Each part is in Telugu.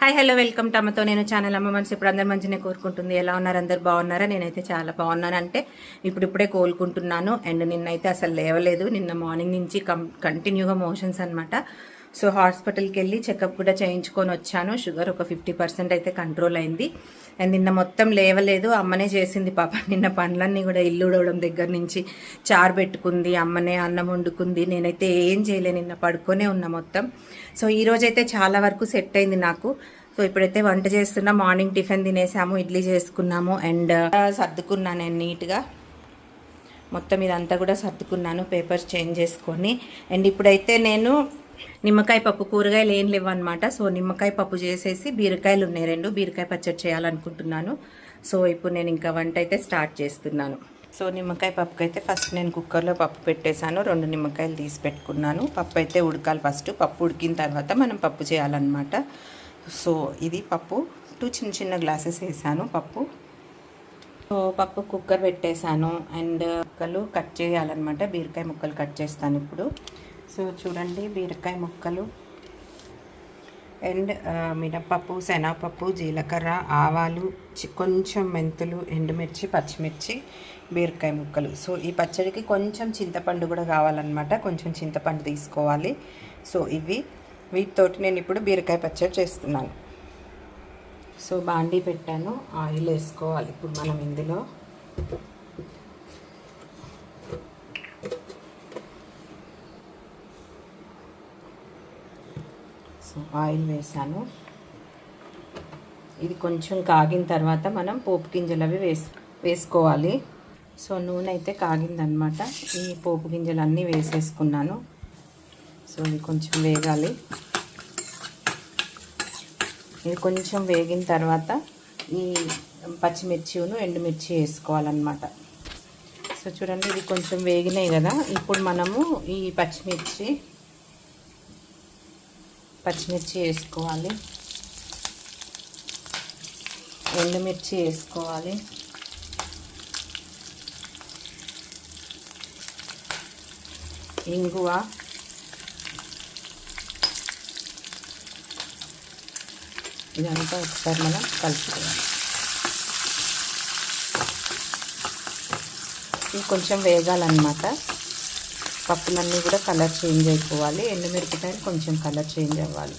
హాయ్ హలో వెల్కమ్ టమ్మతో నేను ఛానల్. అమ్మ మనసు ఇప్పుడు అందరు మంచినే కోరుకుంటుంది. ఎలా ఉన్నారు? అందరు బాగున్నారా? నేనైతే చాలా బాగున్నాను. అంటే ఇప్పుడిప్పుడే కోలుకుంటున్నాను. అండ్ నిన్నైతే అసలు లేవలేదు. నిన్న మార్నింగ్ నుంచి కం కంటిన్యూగా మోషన్స్ అనమాట సో హాస్పిటల్కి వెళ్ళి చెకప్ కూడా చేయించుకొని వచ్చాను. షుగర్ ఒక ఫిఫ్టీ పర్సెంట్ అయితే కంట్రోల్ అయింది. అండ్ నిన్న మొత్తం లేవలేదు. అమ్మనే చేసింది పాప. నిన్న పనులన్నీ కూడా ఇల్లు ఉడవడం దగ్గర నుంచి చారు పెట్టుకుంది. అమ్మనే అన్నం వండుకుంది. నేనైతే ఏం చేయలే. నిన్న పడుకొనే ఉన్నా మొత్తం. సో ఈరోజైతే చాలా వరకు సెట్ అయింది నాకు. సో ఇప్పుడైతే వంట చేస్తున్నా. మార్నింగ్ టిఫిన్ తినేసాము. ఇడ్లీ చేసుకున్నాము. అండ్ సర్దుకున్నాను నేను నీట్గా. మొత్తం ఇదంతా కూడా సర్దుకున్నాను. పేపర్స్ చేంజ్ చేసుకొని. అండ్ ఇప్పుడైతే నేను నిమ్మకాయ పప్పు కూరగాయలు ఏం లేవు అనమాట సో నిమ్మకాయ పప్పు చేసేసి బీరకాయలు ఉన్నాయి రెండు. బీరకాయ పచ్చడి చేయాలనుకుంటున్నాను. సో ఇప్పుడు నేను ఇంకా వంట అయితే స్టార్ట్ చేస్తున్నాను. సో నిమ్మకాయ పప్పుకి అయితే ఫస్ట్ నేను కుక్కర్లో పప్పు పెట్టేశాను. రెండు నిమ్మకాయలు తీసి పెట్టుకున్నాను. పప్పు అయితే ఉడకాలి ఫస్ట్. పప్పు ఉడికిన తర్వాత మనం పప్పు చేయాలన్నమాట. సో ఇది పప్పు. టూ చిన్న చిన్న గ్లాసెస్ వేసాను పప్పు. సో పప్పు కుక్కర్ పెట్టేశాను. అండ్ ముక్కలు కట్ చేయాలన్నమాట. బీరకాయ ముక్కలు కట్ చేస్తాను ఇప్పుడు. సో చూడండి బీరకాయ ముక్కలు. అండ్ మినపప్పు శనగపప్పు జీలకర్ర ఆవాలు కొంచెం మెంతులు ఎండుమిర్చి పచ్చిమిర్చి బీరకాయ ముక్కలు. సో ఈ పచ్చడికి కొంచెం చింతపండు కూడా కావాలన్నమాట. కొంచెం చింతపండు తీసుకోవాలి. సో ఇవి వీటితోటి నేను ఇప్పుడు బీరకాయ పచ్చడి చేస్తున్నాను. సో బాండీ పెట్టాను. ఆయిల్ వేసుకోవాలి ఇప్పుడు మనం ఇందులో. సో ఆయిల్ వేసాను. ఇది కొంచెం కాగిన తర్వాత మనం పోపు గింజలు అవి వేసు వేసుకోవాలి. సో నూనె అయితే కాగిందనమాట ఈ పోపు గింజలు అన్నీ వేసేసుకున్నాను. సో ఇది కొంచెం వేగాలి. ఇది కొంచెం వేగిన తర్వాత ఈ పచ్చిమిర్చిను ఎండుమిర్చి వేసుకోవాలన్నమాట. సో చూడండి ఇది కొంచెం వేగినాయి కదా. ఇప్పుడు మనము ఈ పచ్చిమిర్చి పచ్చిమిర్చి వేసుకోవాలి. ఎండుమిర్చి వేసుకోవాలి. ఇంగువ. ఇదంతా ఒకసారి మనం కలుపుకోవాలి ఇది కొంచెం వేగాలన్నమాట. పప్పులన్నీ కూడా కలర్ చేంజ్ అయిపోవాలి. ఎండుమిరపకాయలు కొంచెం కలర్ చేంజ్ అవ్వాలి.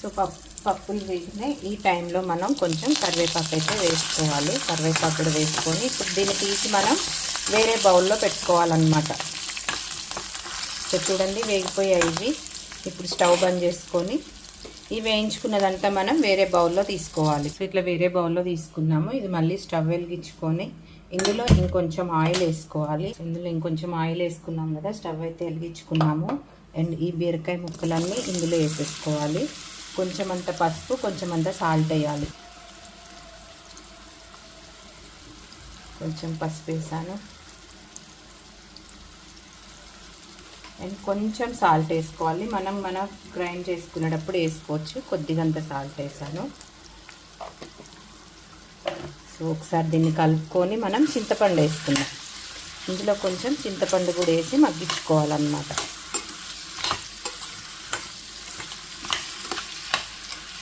సో పప్పు పప్పులు వేసినాయి ఈ టైంలో మనం కొంచెం కరివేపాకు అయితే వేసుకోవాలి. కరివేపాకు కూడా వేసుకొని ఇప్పుడు దీన్ని తీసి మనం వేరే బౌల్లో పెట్టుకోవాలన్నమాట. సో చూడండి వేగిపోయాయి ఇవి. ఇప్పుడు స్టవ్ బంద్ చేసుకొని ఇవి వేయించుకున్నదంతా మనం వేరే బౌల్లో తీసుకోవాలి. సో ఇట్లా వేరే బౌల్లో తీసుకున్నాము. ఇది మళ్ళీ స్టవ్ వెలిగించుకొని ఇందులో ఇంకొంచెం ఆయిల్ వేసుకోవాలి. ఇందులో ఇంకొంచెం ఆయిల్ వేసుకున్నాం కదా స్టవ్ అయితే వెలిగించుకున్నాము. అండ్ ఈ బీరకాయ ముక్కలన్నీ ఇందులో వేసేసుకోవాలి. కొంచెం అంత పసుపు కొంచెం అంత సాల్ట్ వేయాలి. కొంచెం పసుపు వేసాను. అండ్ కొంచెం సాల్ట్ వేసుకోవాలి. మనం మన గ్రైండ్ చేసుకునేటప్పుడు వేసుకోవచ్చు. కొద్దిగంత సాల్ట్ వేసాను. ఒకసారి దీన్ని కలుపుకొని మనం చింతపండు వేసుకుందాం. ఇందులో కొంచెం చింతపండు కూడా వేసి మగ్గించుకోవాలన్నమాట.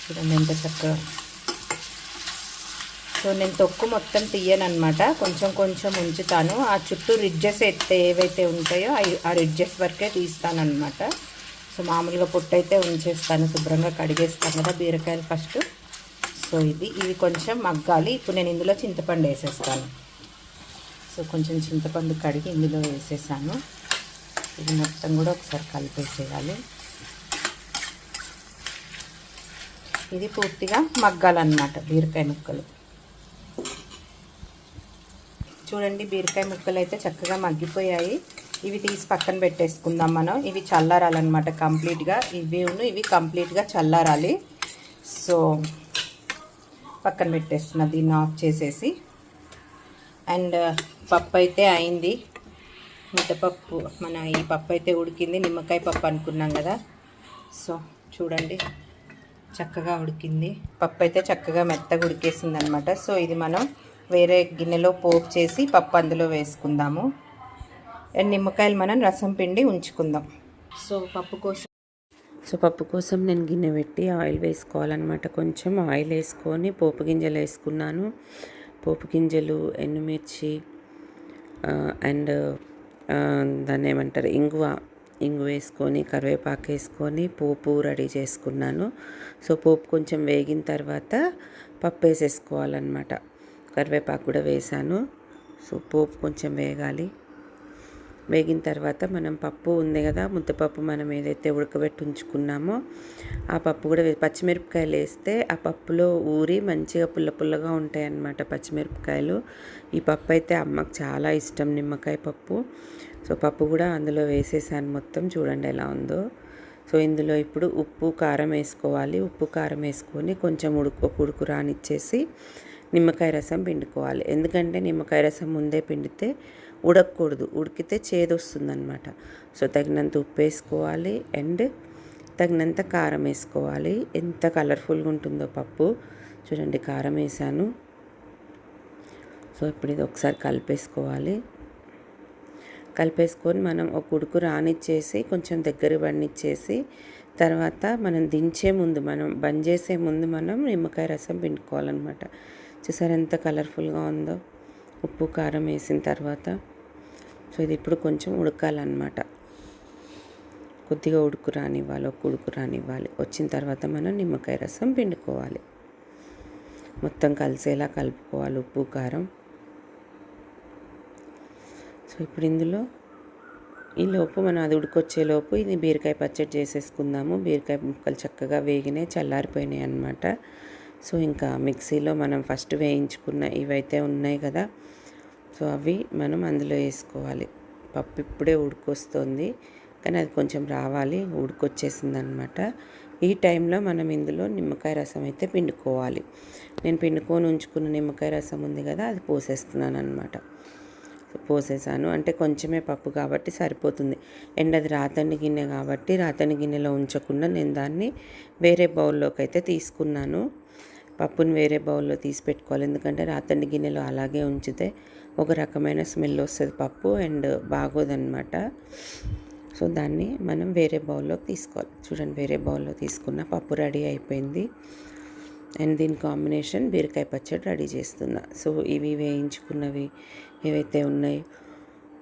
చూడండి ఎంత చక్కగా. సో నేను తొక్కు మొత్తం తీయనమాట అనమాట కొంచెం కొంచెం ఉంచుతాను. ఆ చుట్టూ రిడ్జెస్ అయితే ఏవైతే ఉంటాయో అవి ఆ రిడ్జెస్ వరకే తీస్తానమాట సో మామూలుగా పొట్టు అయితే ఉంచేస్తాను శుభ్రంగా కడిగేస్తాను కదా బీరకాయలు ఫస్ట్. సో ఇది ఇవి కొంచెం మగ్గాలి. ఇప్పుడు నేను ఇందులో చింతపండు వేసేస్తాను. సో కొంచెం చింతపండు కడిగి ఇందులో వేసేసాను. ఇది మొత్తం కూడా ఒకసారి కలిపేసేయాలి. ఇది పూర్తిగా మగ్గాలన్నమాట బీరకాయ ముక్కలు. చూడండి బీరకాయ ముక్కలు అయితే చక్కగా మగ్గిపోయాయి. ఇవి తీసి పక్కన పెట్టేసుకుందాం మనం. ఇవి చల్లారాలన్నమాట కంప్లీట్గా. ఇవి ఇవి కంప్లీట్గా చల్లారాలి. సో పక్కన పెట్టేస్తున్నా దీన్ని ఆఫ్ చేసేసి. అండ్ uh, పప్పు అయితే అయింది. ముద్దపప్పు మన ఈ పప్పు అయితే ఉడికింది. నిమ్మకాయ పప్పు అనుకున్నాం కదా. సో చూడండి. చక్కగా ఉడికింది. పప్పు అయితే చక్కగా మెత్తగా ఉడికేసింది అనమాట సో ఇది మనం వేరే గిన్నెలో పోపు చేసి పప్పు అందులో వేసుకుందాము. అండ్ నిమ్మకాయలు మనం రసం పిండి ఉంచుకుందాం. సో పప్పు కోసం సో పప్పు కోసం నేను గిన్నె పెట్టి ఆయిల్ వేసుకోవాలన్నమాట. కొంచెం ఆయిల్ వేసుకొని పోపు గింజలు వేసుకున్నాను. పోపు గింజలు ఎండుమిర్చి అండ్ దాన్ని ఏమంటారు? ఇంగువ ఇంగు వేసుకొని కరివేపాకు వేసుకొని పోపు రెడీ చేసుకున్నాను. సో పోపు కొంచెం వేగిన తర్వాత పప్పు వేసేసుకోవాలన్నమాట. కరివేపాకు కూడా వేసాను. సో పోపు కొంచెం వేగాలి. వేగిన తర్వాత మనం పప్పు ఉంది కదా ముద్దపప్పు మనం ఏదైతే ఉడకబెట్టి ఉంచుకున్నామో ఆ పప్పు కూడా వే- పచ్చిమిరపకాయలు వేస్తే ఆ పప్పులో ఊరి మంచిగా పుల్ల పుల్లగా ఉంటాయి అన్నమాట పచ్చిమిరపకాయలు. ఈ పప్పు అయితే అమ్మకు చాలా ఇష్టం నిమ్మకాయ పప్పు. సో పప్పు కూడా అందులో వేసేసాను మొత్తం. చూడండి ఎలా ఉందో. సో ఇందులో ఇప్పుడు ఉప్పు కారం వేసుకోవాలి. ఉప్పు కారం వేసుకొని కొంచెం ఉడుకు ఉడుకు రానిచ్చేసి నిమ్మకాయ రసం పిండుకోవాలి. ఎందుకంటే నిమ్మకాయ రసం ముందే పిండితే ఉడకకూడదు ఉడికితే చేదు వస్తుందన్నమాట సో తగినంత ఉప్పు వేసుకోవాలి అండ్ తగినంత కారం వేసుకోవాలి. ఎంత కలర్ఫుల్గా ఉంటుందో పప్పు. చూడండి కారం వేసాను. సో ఇప్పుడు ఇది ఒకసారి కలిపేసుకోవాలి. కలిపేసుకొని మనం ఒక ఉడుకు రానిచ్చేసి కొంచెం దగ్గర పడినిచ్చేసి తర్వాత మనం దించే ముందు మనం బంద్ చేసే ముందు మనం నిమ్మకాయ రసం పిండుకోవాలన్నమాట. చూసారు ఎంత కలర్ఫుల్గా ఉందో. ఉప్పు కారం వేసిన తర్వాత సో ఇది ఇప్పుడు కొంచెం ఉడకాలన్నమాట. కొద్దిగా ఉడుకు రానివ్వాలి ఒక ఉడుకు రానివ్వాలి. వచ్చిన తర్వాత మనం నిమ్మకాయ రసం పిండుకోవాలి. మొత్తం కలిసేలా కలుపుకోవాలి ఉప్పు కారం. సో ఇప్పుడు ఇందులో ఈ లోపు మనం అది ఉడికొచ్చే లోపు ఇది బీరకాయ పచ్చడి చేసేసుకుందాము. బీరకాయ ముక్కలు చక్కగా వేగినాయి చల్లారిపోయినాయి అన్నమాట. సో ఇంకా మిక్సీలో మనం ఫస్ట్ వేయించుకున్న ఇవైతే ఉన్నాయి కదా. సో అవి మనం అందులో వేసుకోవాలి. పప్పు ఇప్పుడే ఉడికొస్తుంది. కానీ అది కొంచెం రావాలి ఉడికొచ్చేసింది అనమాట ఈ టైంలో మనం ఇందులో నిమ్మకాయ రసం అయితే పిండుకోవాలి. నేను పిండుకొని ఉంచుకున్న నిమ్మకాయ రసం ఉంది కదా అది పోసేస్తున్నాను అనమాట పోసేసాను. అంటే కొంచెమే పప్పు కాబట్టి సరిపోతుంది. అండ్ అది రాతండి గిన్నె కాబట్టి రాతని గిన్నెలో ఉంచకుండా నేను దాన్ని వేరే బౌల్లోకి అయితే తీసుకున్నాను. పప్పుని వేరే బౌల్లో తీసి పెట్టుకోవాలి. ఎందుకంటే రాతండి గిన్నెలో అలాగే ఉంచితే ఒక రకమైన స్మెల్ వస్తుంది పప్పు అండ్ బాగోదన్నమాట. సో దాన్ని మనం వేరే బౌల్లోకి తీసుకోవాలి. చూడండి వేరే బౌల్లో తీసుకున్న పప్పు రెడీ అయిపోయింది. అండ్ దీని కాంబినేషన్ బీరకాయ పచ్చడి రెడీ చేస్తున్నా. సో ఇవి వేయించుకున్నవి ఏవైతే ఉన్నాయో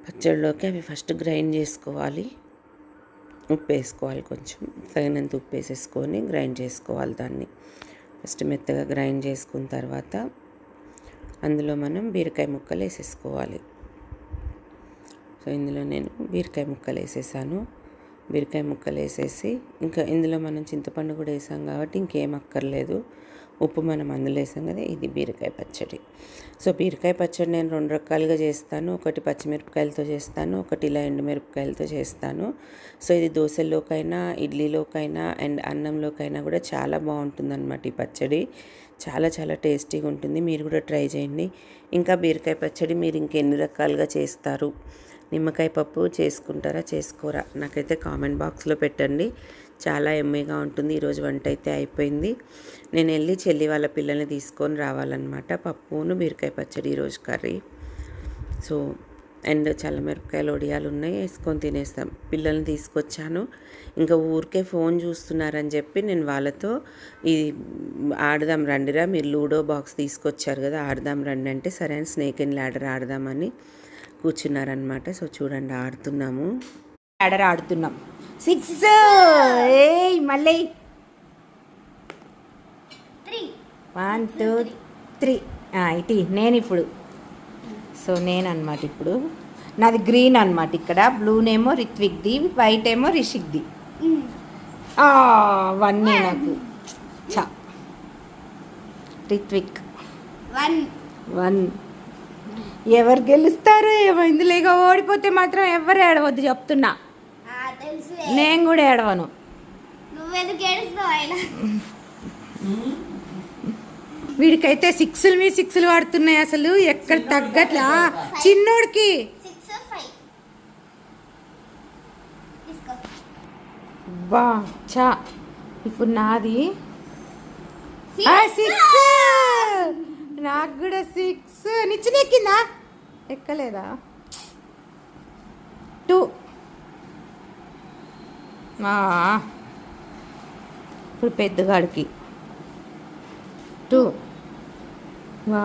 పచ్చడిలోకి అవి ఫస్ట్ గ్రైండ్ చేసుకోవాలి. ఉప్పు వేసుకోవాలి కొంచెం. తగినంత ఉప్పు వేసేసుకొని గ్రైండ్ చేసుకోవాలి దాన్ని. ఫస్ట్ మెత్తగా గ్రైండ్ చేసుకున్న తర్వాత అందులో మనం బీరకాయ ముక్కలు వేసేసుకోవాలి. సో ఇందులో నేను బీరకాయ ముక్కలు వేసేసాను. బీరకాయ ముక్కలు వేసేసి ఇంకా ఇందులో మనం చింతపండు కూడా వేసాం కాబట్టి ఇంకేం అక్కర్లేదు. ఉప్పు మనం అందులో వేసాం కదా ఇది బీరకాయ పచ్చడి. సో బీరకాయ పచ్చడి నేను రెండు రకాలుగా చేస్తాను. ఒకటి పచ్చిమిరపకాయలతో చేస్తాను ఒకటి ఇలా ఎండుమిరపకాయలతో చేస్తాను. సో ఇది దోశల్లోకైనా ఇడ్లీలోకైనా అండ్ అన్నంలోకైనా కూడా చాలా బాగుంటుంది ఈ పచ్చడి. చాలా చాలా టేస్టీగా ఉంటుంది. మీరు కూడా ట్రై చేయండి. ఇంకా బీరకాయ పచ్చడి మీరు ఇంకెన్ని రకాలుగా చేస్తారు? నిమ్మకాయ పప్పు చేసుకుంటారా చేసుకోరా? నాకైతే కామెంట్ బాక్స్లో పెట్టండి. చాలా ఎమ్మీగా ఉంటుంది. ఈరోజు వంట అయితే అయిపోయింది. నేను వెళ్ళి చెల్లి వాళ్ళ పిల్లల్ని తీసుకొని రావాలన్నమాట. పప్పును బీరకాయ పచ్చడి ఈరోజు కర్రీ. సో అండ్ చల్లమిరపకాయలు ఒడియాలు ఉన్నాయి. వేసుకొని తినేస్తాం. పిల్లల్ని తీసుకొచ్చాను. ఇంకా ఊరికే ఫోన్ చూస్తున్నారని చెప్పి నేను వాళ్ళతో ఈ ఆడదాం రండిరా మీరు లూడో బాక్స్ తీసుకొచ్చారు కదా ఆడదాం రండి అంటే సరే అని స్నేక్ అండ్ ల్యాడర్ ఆడదామని కూర్చున్నారనమాట సో చూడండి ఆడుతున్నాము. ఆడర్ ఆడుతున్నాం సిక్స్ ఏయ్ మళ్ళీ. వన్ టూ త్రీ ఇటీ నేను ఇప్పుడు సో నేను అనమాట ఇప్పుడు. నాది గ్రీన్ అనమాట ఇక్కడ. బ్లూనేమో రిత్విక్ది వైట్ ఏమో రిషిక్ది వన్ నాకు. చా. రిత్విక్ వన్ వన్ ఎవరు గెలుస్తారో ఏమో ఇందులో ఓడిపోతే మాత్రం ఎవరు ఏడవద్దు చెప్తున్నా. నేను కూడా ఏడవను. వీడికైతే సిక్స్లు మీ సిక్స్లు వాడుతున్నాయి అసలు ఎక్కడ తగ్గట్లా. చిన్నోడికి. బా చా. ఇప్పుడు నాది. సిక్స్. నాకు కూడా సిక్స్. నిచ్చిన ఎక్కిందా ఎక్కలేదా? టూ. ఇప్పుడు పెద్దగాడికి. టూ. వా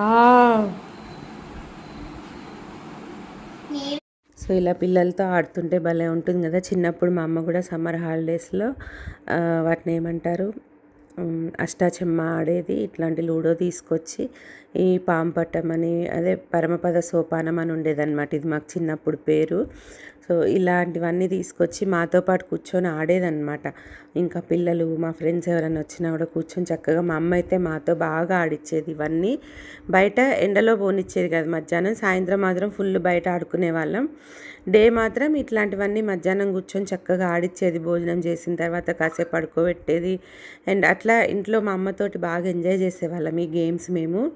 సో ఇలా పిల్లలతో ఆడుతుంటే భలే ఉంటుంది కదా. చిన్నప్పుడు మా అమ్మ కూడా సమ్మర్ హాలిడేస్లో వాటిని ఏమంటారు? అష్టాచెమ్మ ఆడేది. ఇట్లాంటి లూడో తీసుకొచ్చి ఈ పాంపట్టం అని అదే పరమపద సోపానం అని ఉండేదన్నమాట. ఇది మాకు చిన్నప్పుడు పేరు. సో ఇలాంటివన్నీ తీసుకొచ్చి మాతో పాటు కూర్చొని ఆడేదన్నమాట. ఇంకా పిల్లలు మా ఫ్రెండ్స్ ఎవరైనా వచ్చినా కూడా కూర్చొని చక్కగా మా అమ్మ అయితే మాతో బాగా ఆడిచ్చేది ఇవన్నీ. బయట ఎండలో పోనిచ్చేది కదా. మధ్యాహ్నం సాయంత్రం మాత్రం ఫుల్ బయట ఆడుకునే వాళ్ళం. డే మాత్రం ఇట్లాంటివన్నీ మధ్యాహ్నం కూర్చొని చక్కగా ఆడిచ్చేది. భోజనం చేసిన తర్వాత కాసేపు పడుకోబెట్టేది. అండ్ అట్లా ఇంట్లో మా అమ్మతోటి బాగా ఎంజాయ్ చేసేవాళ్ళం ఈ గేమ్స్ మేము.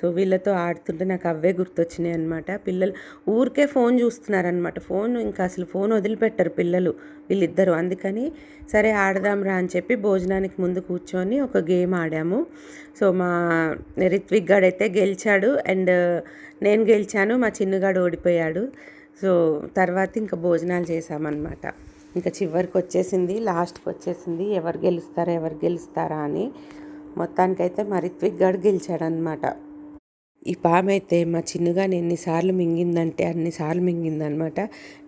సో వీళ్ళతో ఆడుతుంటే నాకు అవే గుర్తొచ్చినాయి అనమాట పిల్లలు ఊరికే ఫోన్ చూస్తున్నారనమాట ఫోన్ ఇంకా అసలు ఫోన్ వదిలిపెట్టరు పిల్లలు వీళ్ళిద్దరు. అందుకని సరే ఆడదాంరా అని చెప్పి భోజనానికి ముందు కూర్చొని ఒక గేమ్ ఆడాము. సో మా రిత్విక్ గాడు అయితే గెలిచాడు అండ్ నేను గెలిచాను మా చిన్నగాడు ఓడిపోయాడు. సో తర్వాత ఇంకా భోజనాలు చేసామన్నమాట ఇంకా చివరికి వచ్చేసింది లాస్ట్కి వచ్చేసింది ఎవరు గెలుస్తారా ఎవరు గెలుస్తారా అని మొత్తానికైతే మా రిత్విక్ గడు గెలిచాడనమాట ఈ పాము అయితే మా చిన్నగాని ఎన్నిసార్లు మింగిందంటే అన్నిసార్లు మింగిందనమాట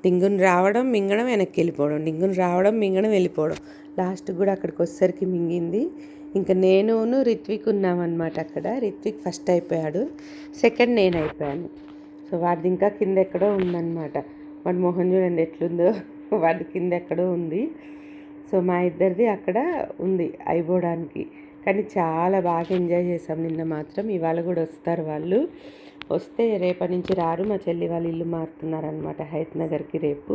డింగుని రావడం మింగడం వెనక్కి వెళ్ళిపోవడం. డింగుని రావడం మింగడం వెళ్ళిపోవడం. లాస్ట్ కూడా అక్కడికి వచ్చేసరికి మింగింది. ఇంకా నేనును రిత్విక్ ఉన్నామన్నమాట అక్కడ. రిత్విక్ ఫస్ట్ అయిపోయాడు. సెకండ్ నేను అయిపోయాను. సో వాడిది ఇంకా కింద ఎక్కడో ఉందన్నమాట. వాడి మొహం చూడండి ఎట్లుందో. వాడి కింద ఎక్కడో ఉంది. సో మా ఇద్దరిది అక్కడ ఉంది అయిపోవడానికి. కానీ చాలా బాగా ఎంజాయ్ చేసాం నిన్న మాత్రం ఇవాళ కూడా వస్తారు వాళ్ళు. వస్తే రేపటి నుంచి రారు. మా చెల్లి వాళ్ళు ఇల్లు మారుతున్నారనమాట హైత్ నగర్కి రేపు.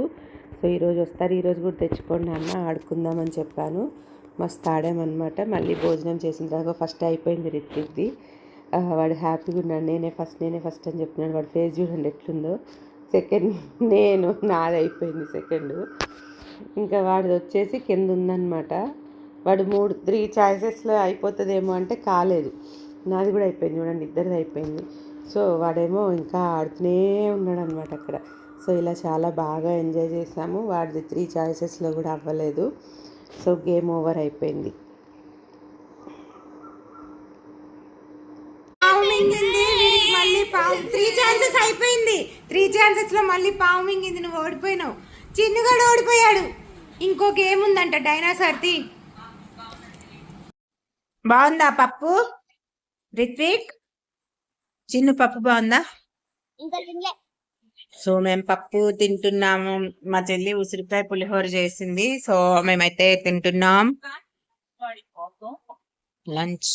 సో ఈరోజు వస్తారు. ఈరోజు కూడా తెచ్చుకోండి అన్న ఆడుకుందామని చెప్పాను. మస్తు ఆడామన్నమాట. మళ్ళీ భోజనం చేసిన తర్వాత ఫస్ట్ అయిపోయింది రిత్విక్ది వాడు హ్యాపీగా ఉన్నాడు. నేనే ఫస్ట్ నేనే ఫస్ట్ అని చెప్తున్నాడు. వాడు ఫేస్ చూడండి ఎట్లుందో. సెకండ్ నేను నాది అయిపోయింది సెకండ్. ఇంకా వాడిది వచ్చేసి కింద ఉందన్నమాట. వాడు మూడు త్రీ ఛాయిసెస్లో అయిపోతుందేమో అంటే కాలేదు. నాది కూడా అయిపోయింది చూడండి ఇద్దరిది అయిపోయింది. సో వాడేమో ఇంకా ఆడుతూనే ఉన్నాడు అనమాట అక్కడ. సో ఇలా చాలా బాగా ఎంజాయ్ చేసాము. వాడిది త్రీ ఛాయిసెస్లో కూడా అవ్వలేదు. సో గేమ్ ఓవర్ అయిపోయింది. మళ్ళీ పావు త్రీ ఛాన్సెస్ అయిపోయింది. త్రీ ఛాన్సెస్లో మళ్ళీ పావు మింగింది నువ్వు ఓడిపోయినావు. చిన్నగాడు ఓడిపోయాడు. ఇంకో గేమ్ ఉందంట డైనాసార్ది. బాగుందా పప్పు? రిత్విక్? చిన్ను పప్పు బాగుందా? సో మేము పప్పు తింటున్నాము. మా చెల్లి ఉసిరికాయ పులిహోర చేసింది. సో మేమైతే తింటున్నాం. లంచ్.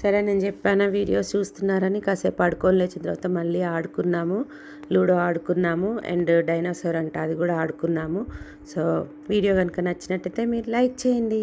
సరే నేను చెప్పాను వీడియోస్ చూస్తున్నారని కాసేపు ఆడుకొని లేచిన తర్వాత మళ్ళీ ఆడుకున్నాము లూడో ఆడుకున్నాము అండ్ డైనోసార్ అంట అది కూడా ఆడుకున్నాము. సో వీడియో కనుక నచ్చినట్టయితే మీరు లైక్ చేయండి.